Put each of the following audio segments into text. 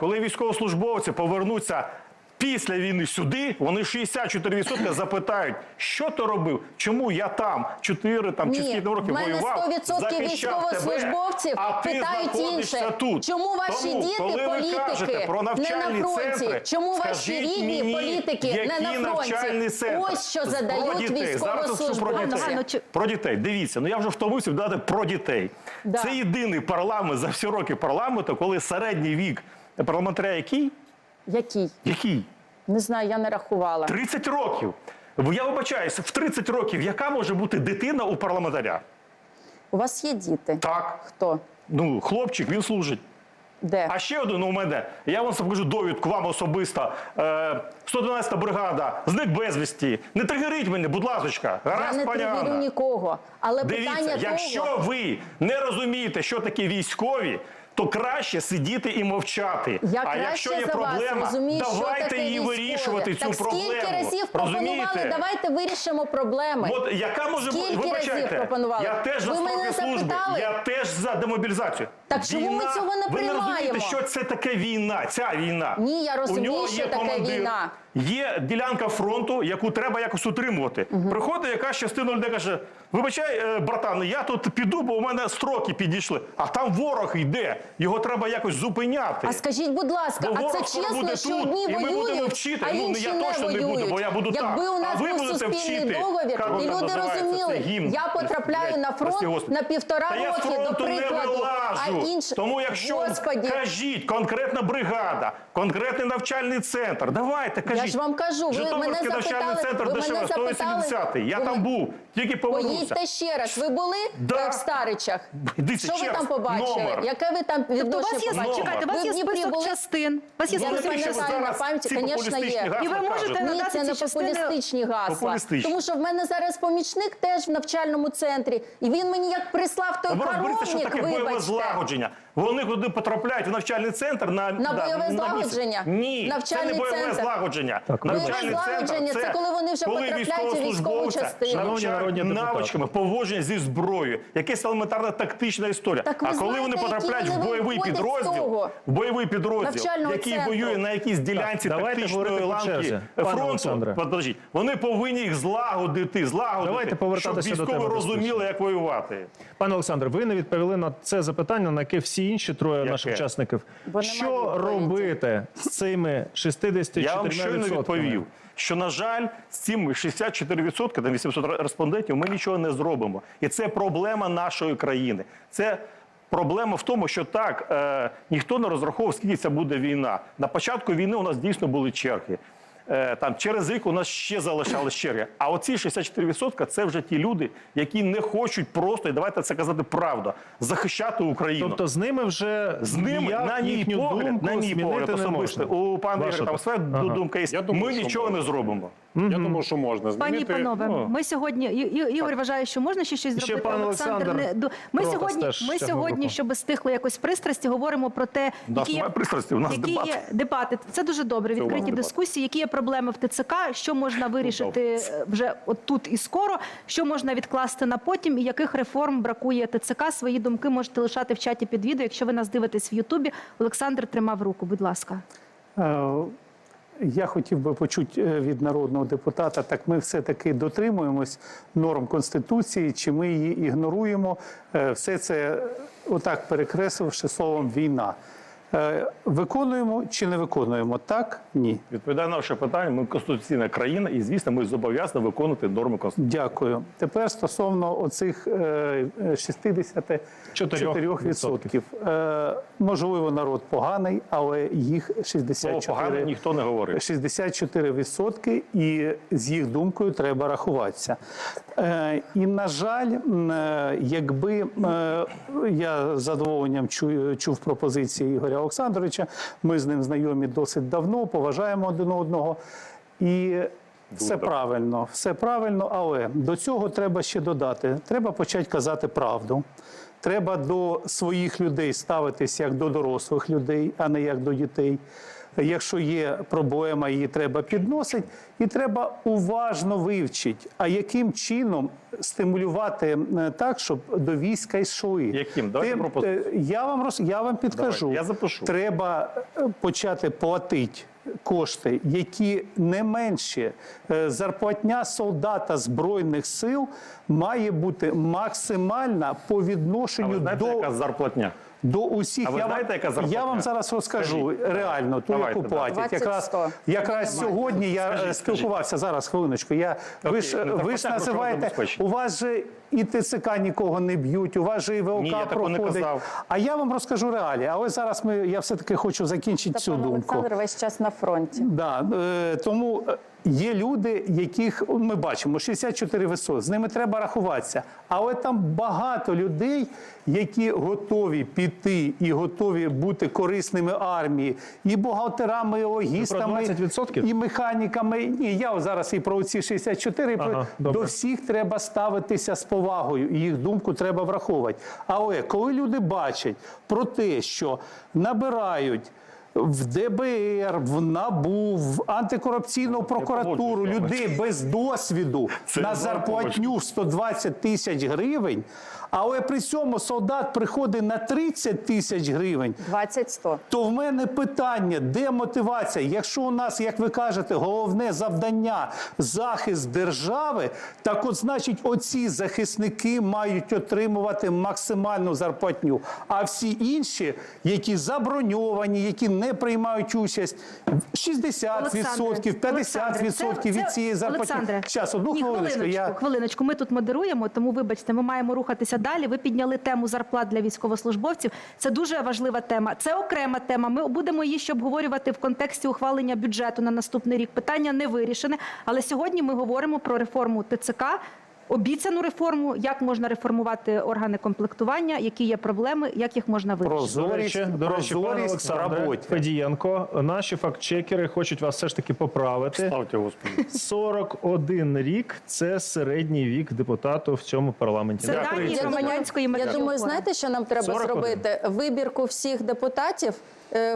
коли військовослужбовці повернуться після війни сюди, вони 64% запитають, що ти робив, чому я там 4 там, чи скільки років воював, 100% захищав тебе, військовослужбовців а ти питають інше. Тут. Чому ваші Тому, діти коли ви політики кажете про не на навчальні фронті? центри, Чому ваші рідні мені, політики не на фронті? навчальні центри? Ось що задають військовослужбовці. дітей. Про дітей. Дивіться, ну я вже втомився дати про дітей. Да. Це єдиний парламент за всі роки парламенту, коли середній вік парламентаря який? Який? Який? Не знаю, я не рахувала. 30 років. Я вибачаюсь, в 30 років яка може бути дитина у парламентаря? У вас є діти? Так. Хто? Ну, хлопчик, він служить. Де? А ще один у мене. Я вам покажу довідку вам особисто. Е, 112 бригада, зник безвісті. Не тригеріть мене, будь ласочка. я не тригерю нікого. Але Дивіться, питання якщо того, ви не розумієте, що таке військові, то краще сидіти і мовчати. Я а якщо є проблема, розумію, давайте її вирішувати цю так проблему. скільки разів пропонували, Розумієте? давайте вирішимо проблеми. От яка може бути, вибачайте, пропонували? я теж за мене строки служби, я теж за демобілізацію. Так чому ми цього не Ви не розумієте, що це таке війна, ця війна. Ні, я розумію, У нього що є таке командир, війна. Є ділянка фронту, яку треба якось утримувати. Приходить якась частина людей каже: вибачай, е, братан, я тут піду, бо у мене строки підійшли. А там ворог йде, його треба якось зупиняти. А скажіть, будь ласка, Бо а це чесно, що тут, одні і ми будемо вчити. а Ну, я не точно не воюють. буду, бо я буду Якби так. у А нас ви був суспільний вчити. договір, і люди розуміли, я потрапляю на фронт на півтора я роки, до не прикладу. А Тому якщо Господі, кажіть конкретна бригада, конкретний навчальний центр, давайте кажіть. Я ж вам кажу, ви Житомирський мене навчальний запитали- центр ви мене запитали- 180 Я ви там був, тільки повернувся. поїдьте ще раз. Ви були Да. е, в Старичах? Дивіться, Що ви там побачили? номер. Яке ви там Тобто відношення вас є побачили? чекайте, у вас є список були? частин. У вас є Я не список пам'ятаю частин. на пам'яті, звісно, є. І ви можете Ні, це не популістичні гасла. Тому що в мене зараз помічник теж в навчальному центрі, і він мені як прислав той коровник, вибачте. Злагодження. Вони куди потрапляють в навчальний центр на, На бойове місце. злагодження? Ні, це не бойове центр. злагодження. Бойове Навчальний злагодження центр – це коли вони вже коли потрапляють у військову частину. Шановні навчають навичками поводження зі зброєю, якась елементарна тактична історія. Так а коли знаєте, вони потрапляють вони в бойовий підрозділ, в бойовий підрозділ, який центру? воює на якійсь ділянці Так, тактичної ланки фронту, подождіть, вони повинні їх злагодити, злагодити, Давайте щоб військові розуміли, як воювати. Пане Олександре, ви не відповіли на це запитання, на яке всі інші троє Яке? наших учасників. Бо Що робити з цими 64%? Я вам щойно відповів, що на жаль, з цими 64%, там 800 респондентів, ми нічого не зробимо. І це проблема нашої країни. Це проблема в тому, що так е, ніхто не розраховував, скільки це буде війна. На початку війни у нас дійсно були черги. Е, Там через рік у нас ще залишались черги. А оці 64% – це вже ті люди, які не хочуть просто, і давайте це казати правду, захищати Україну. Тобто з ними вже З ними ніяк на мій їхню погляд, думку на мій погляд особисто, у пана Ігоря там своя Ага. думка є. Думаю, Ми нічого не зробимо. Я думаю, що можна Пані і панове, О. ми сьогодні І- І- Ігор вважає, що можна ще щось ще зробити. пан Олександр не до- ми Протас сьогодні. теж Ми тягнув сьогодні, руку. щоб стихло якось пристрасті, говоримо про те, У нас які є, немає пристрасті, у нас які дебат. є дебати. Це дуже добре. у вас Відкриті дискусії, які є проблеми в ТЦК, що можна вирішити е, вже от тут і скоро, що можна відкласти на потім, і яких реформ бракує ТЦК. Свої думки можете лишати в чаті під відео. Якщо ви нас дивитесь в Ютубі, Олександр тримав руку. Будь ласка. Е, Я хотів би почути е, від народного депутата, так ми все-таки дотримуємось норм Конституції, чи ми її ігноруємо, Е, все це отак перекресливши словом війна. Е, Виконуємо чи не виконуємо? Так? Ні. Відповідає на ваше питання, ми конституційна країна, і звісно, ми зобов'язані виконувати норми конституції. Дякую. Тепер стосовно оцих е, 64%. Е, Можливо, народ поганий, але їх Слово 64%. погане ніхто не говорив. 64% і з їх думкою треба рахуватися. Е, і, на жаль, е, якби е, я з задоволенням чув пропозиції Ігоря Олександровича, ми з ним знайомі досить давно, поважаємо один одного. І все правильно, все правильно, але до цього треба ще додати. Треба почати казати правду. Треба до своїх людей ставитися як до дорослих людей, а не як до дітей. Якщо є проблема, її треба підносити, і треба уважно вивчити, а яким чином стимулювати е, так, щоб до війська йшли. Яким? Давайте Тим, пропозицію. е, Я вам роз... я вам підкажу. Давайте, я запишу. Треба е, почати платити кошти, які не менші. Е, Зарплатня солдата збройних сил має бути максимальна по А ви відношенню знаєте, до яка зарплатня? До усіх. А ви я, знаєте, вам, яка зарплатня? я вам зараз розкажу Скажіть. реально ту, Давайте, яку да. платять. 20 Якраз, 100. якраз сьогодні я Скажіть, е, спілкувався зараз хвилиночку. Я, ви ж, ну, ви ж називаєте, забезпечення. у вас же і ТЦК нікого не б'ють, у вас же і ВЛК Ні, я такого не проходить. казав. А я вам розкажу реалії. Але зараз ми, я все-таки хочу закінчити цю Пан думку. Олександр весь час на фронті. Да, е, тому е, є люди, яких ми бачимо 64 висот, з ними треба рахуватися. Але там багато людей, які готові піти і готові бути корисними армії, і бухгалтерами, і логістами, 20%? і механіками. Ні, я зараз і про ці 64, і про- до всіх треба ставитися з повагою, і їх думку треба враховувати. Але коли люди бачать про те, що набирають. В ДБР, в НАБУ, в антикорупційну прокуратуру людей без досвіду Це на зарплатню в 120 тисяч гривень, але при цьому солдат приходить на 30 тисяч гривень, 20-100. то в мене питання, де мотивація? Якщо у нас, як ви кажете, головне завдання захист держави, так от значить, оці захисники мають отримувати максимальну зарплатню. А всі інші, які заброньовані, які не приймають участь, 60%, 50% від цієї. Олександре, Зараз, одну ні, хвилиночку, Я... хвилиночку. Ми тут модеруємо, тому вибачте, ми маємо рухатися далі. Ви підняли тему зарплат для військовослужбовців. Це дуже важлива тема. Це окрема тема. Ми будемо її ще обговорювати в контексті ухвалення бюджету на наступний рік. Питання не вирішене. Але сьогодні ми говоримо про реформу ТЦК. Обіцяну реформу, як можна реформувати органи комплектування, які є проблеми, як їх можна вирішити. До Прозорість, до речі, пане прозорість Олександре роботі. Федієнко, наші фактчекери хочуть вас все ж таки поправити. Ставте, господи. 41 рік це середній вік депутату в цьому парламенті. Це дані громадянської я думаю, знаєте, що нам треба 41? зробити? Вибірку всіх депутатів,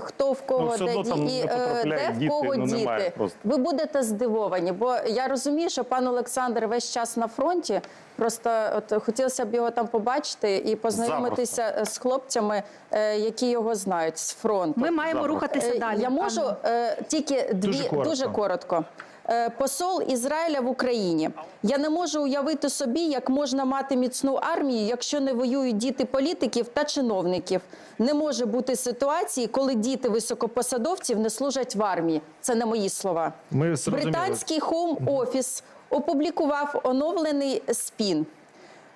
хто в Ну, кого ну, де одно там і е, де в діти, кого ну, немає діти. Ви будете здивовані, бо я розумію, що пан Олександр весь час на фронті. Просто от хотілося б його там побачити і познайомитися з хлопцями, е, які його знають з фронту. Ми маємо рухатися Е, далі. Я можу пане. е, тільки дві Дуже коротко. дуже коротко. Е, Посол Ізраїля в Україні. Я не можу уявити собі, як можна мати міцну армію, якщо не воюють діти політиків та чиновників. Не може бути ситуації, коли діти високопосадовців не служать в армії. Це не мої слова. Ми. Британський Home Office опублікував оновлений спін.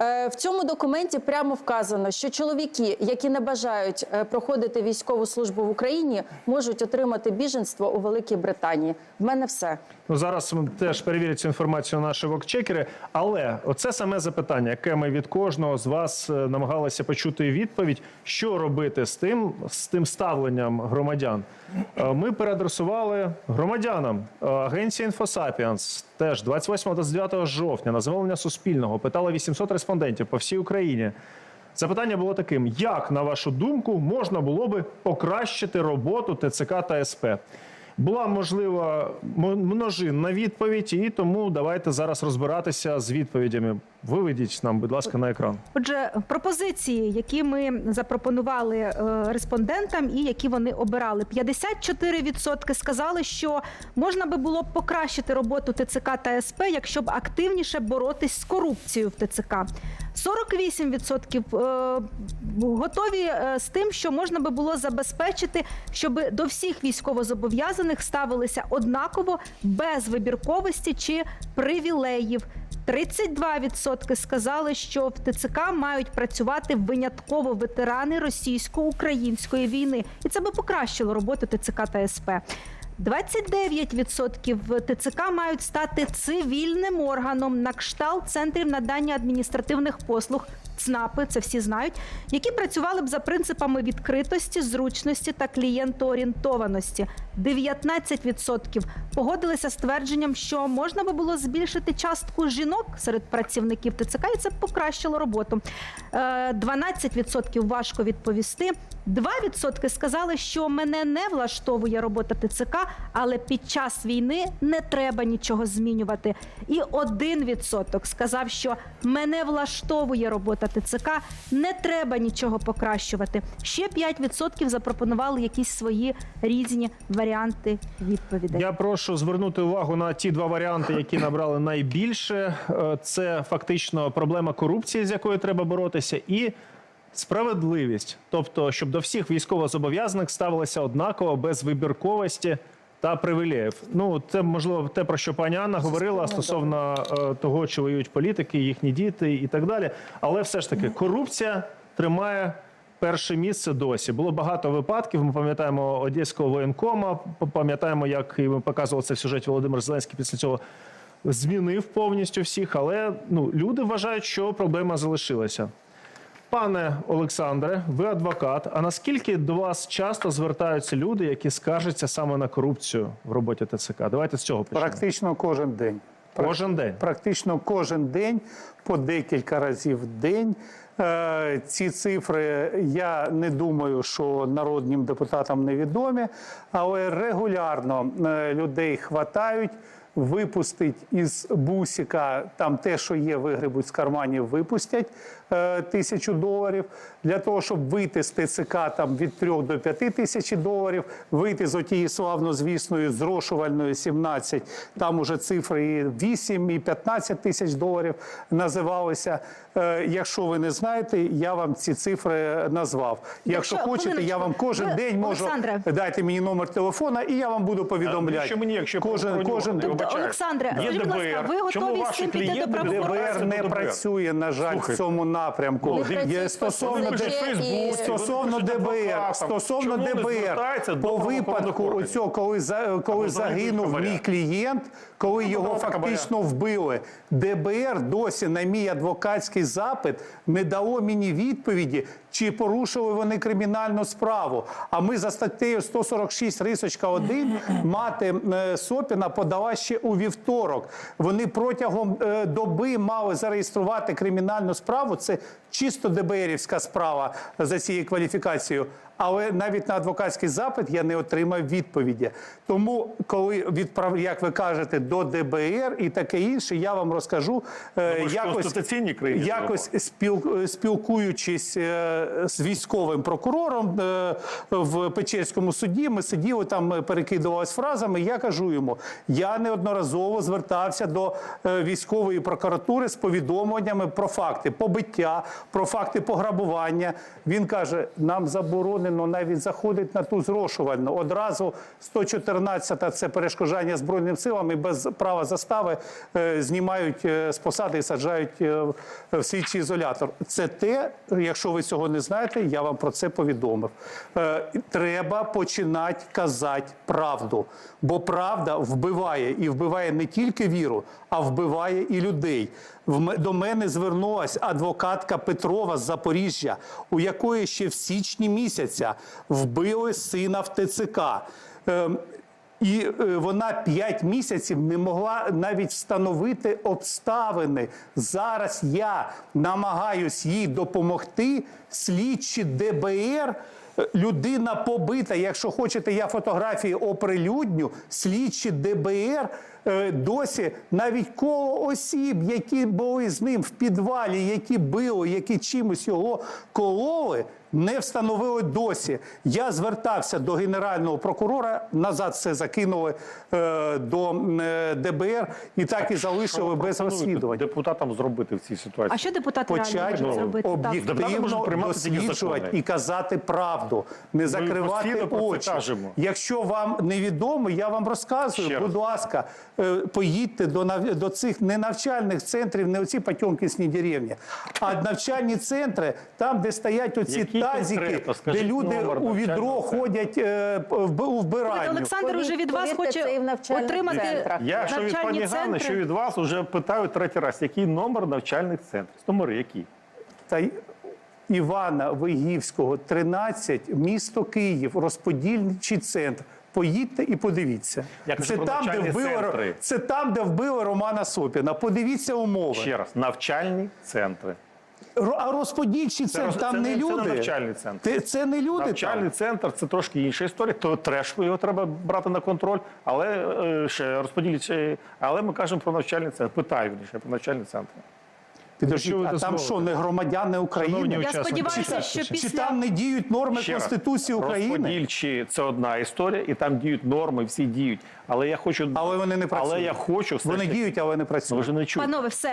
Е, В цьому документі прямо вказано, що чоловіки, які не бажають е, проходити військову службу в Україні, можуть отримати біженство у Великій Британії. В мене все. Ну зараз теж перевірять цю інформацію наші вокчекери. Але оце саме запитання, яке ми від кожного з вас е, намагалися почути відповідь, що робити з тим, з тим ставленням громадян. Ми переадресували громадянам. Агенція Інфосапіанс теж 28-29 жовтня на замовлення Суспільного питало 800 респондентів по всій Україні. Запитання було таким: як, на вашу думку, можна було би покращити роботу ТЦК та СП? Була можлива множинна відповідь, і тому давайте зараз розбиратися з відповідями. Виведіть нам, будь ласка, на екран. Отже, пропозиції, які ми запропонували е, респондентам, і які вони обирали, 54% сказали, що можна би було б покращити роботу ТЦК та СП, якщо б активніше боротись з корупцією в ТЦК. 48% е, готові е, з тим, що можна би було забезпечити, щоб до всіх військовозобов'язаних ставилися однаково без вибірковості чи привілеїв. 32% сказали, що в ТЦК мають працювати винятково ветерани російсько-української війни, і це би покращило роботу ТЦК та СП. 29% ТЦК мають стати цивільним органом на кшталт центрів надання адміністративних послуг ЦНАПи, це всі знають, які працювали б за принципами відкритості, зручності та клієнтоорієнтованості. 19% погодилися з твердженням, що можна би було збільшити частку жінок серед працівників ТЦК, і це покращило роботу. Е, 12% важко відповісти. 2% сказали, що мене не влаштовує робота ТЦК, але під час війни не треба нічого змінювати. І 1% сказав, що мене влаштовує робота ТЦК, не треба нічого покращувати. Ще 5% запропонували якісь свої різні варіанти відповідей. Я прошу звернути увагу на ті два варіанти, які набрали найбільше. Е, Це фактично проблема корупції, з якою треба боротися, і справедливість, тобто, щоб до всіх військовозобов'язаних ставилося однаково без вибірковості. Та привілеїв. Ну це можливо те, про що пані Анна говорила стосовно е, того, чи воюють політики, їхні діти і так далі. Але все ж таки корупція тримає перше місце досі. Було багато випадків. Ми пам'ятаємо одеського воєнкома. Пам'ятаємо, як і ми показували це в сюжеті Володимир Зеленський після цього змінив повністю всіх. Але ну люди вважають, що проблема залишилася. Пане Олександре, ви адвокат. А наскільки до вас часто звертаються люди, які скаржаться саме на корупцію в роботі ТЦК? Давайте з цього почнемо. Практично кожен день. Кожен день. Практично кожен день, по декілька разів в день. Е, Ці цифри я не думаю, що народним депутатам невідомі, але регулярно е, людей хватають. Випустить із бусика там те, що є, вигребуть з карманів, випустять тисячу доларів. Для того, щоб вийти з ТЦК там від 3 до 5 тисяч доларів, вийти з отієї славнозвісної зрошувальної 17, там уже цифри і 8, і 15 тисяч доларів називалися. Е, якщо ви не знаєте, я вам ці цифри назвав. Якщо, Якщо- хочете, я вам кожен Ви, день можу Олександре. дайте мені номер телефона, і я вам буду повідомляти. Що мені, якщо кожен, про кожен Тобто. Олександре, Є скажіть, будь ласка, ви готові з ваші цим піти до клієнти? ДБР не ДБР. працює, на жаль, Слухайте. в цьому напрямку. Ну, Не Є стосовно, Фейсбуці, стосовно ДБР, стосовно ДБР, по випадку оцього, коли коли загинув мій клієнт, коли його давайте хабаря. фактично вбили. ДБР досі на мій адвокатський запит не дало мені відповіді, чи порушили вони кримінальну справу. А ми за статтею 146 рисочка 1 мати е, Сопіна подала ще у вівторок. Вони протягом е, доби мали зареєструвати кримінальну справу. Це чисто ДБРівська справа за цією кваліфікацією. Але навіть на адвокатський запит я не отримав відповіді. Тому, коли відправ, як ви кажете, до ДБР і таке інше, я вам розкажу е, Ну, якось, країні якось спіл, спілкуючись е, з військовим прокурором е, в Печерському суді, ми сиділи там, е, перекидувалися фразами. Я кажу йому: я неодноразово звертався до е, військової прокуратури з повідомленнями про факти побиття, про факти пограбування. Він каже: нам заборонено навіть заходити на ту зрошувальну. Одразу 114 – це перешкоджання збройним силам і без права застави е, знімають е, з посади і саджають е, в слідчий ізолятор. Це те, якщо ви цього не знаєте, я вам про це повідомив. Треба починати казати правду, бо правда вбиває і вбиває не тільки віру, а вбиває і людей. До мене звернулася адвокатка Петрова з Запоріжжя, у якої ще в січні місяця вбили сина в ТЦК. Ем, і е, вона 5 місяців не могла навіть встановити обставини. Зараз я намагаюсь їй допомогти. Слідчі ДБР. е, Людина побита. Якщо хочете, я фотографії оприлюдню. Слідчі ДБР досі навіть коло осіб, які були з ним в підвалі, які били, які чимось його кололи, не встановили досі. Я звертався до генерального прокурора, назад все закинули е, до е, ДБР і так і залишили без розслідувань. депутатам зробити в цій ситуації? А що депутати реально Почати можуть зробити? Так. Депутати можуть об'єктивно приймати досліджувати закони. і казати правду, не закривати постійно про це очі. кажемо. Якщо вам невідомо, я вам розказую. Ще Будь ласка, е, поїдьте до нав- до цих не навчальних центрів, не оці Потьомкінські деревні, а навчальні центри, там, де стоять оці Які тазики, де люди номер у відро ходять е, в в Слухайте. Олександр уже від вас хоче отримати центрах. Я що від пані Ганни, що від вас вже питаю третій раз, який номер навчальних центрів? Номери які? та Івана Вигівського, 13, місто Київ, розподільчий центр. Поїдьте і подивіться. Я кажу це, там, де вбили, це там, де вбили Романа Сопіна. Подивіться умови. Ще раз, навчальні центри. А розподільчий Це роз- там це не не- це не люди. навчальний центр. Те- Це не люди. Навчальний там. центр це трошки інша історія. То треш його треба брати на контроль, але е, ще розподілити. Але ми кажемо про навчальний центр. Питаю вірніше, про навчальний центр. Ви а там дозволите? що, не громадяни України? Я сподіваюся, чи- що Чи там не діють норми Ще раз, Конституції України? Розподільчі це одна історія, і там діють норми, всі діють. Але я хочу, Але вони не працюють. Але я хочу все Вони діють, але не Ну, ви працюють. не чуєте. панове, все.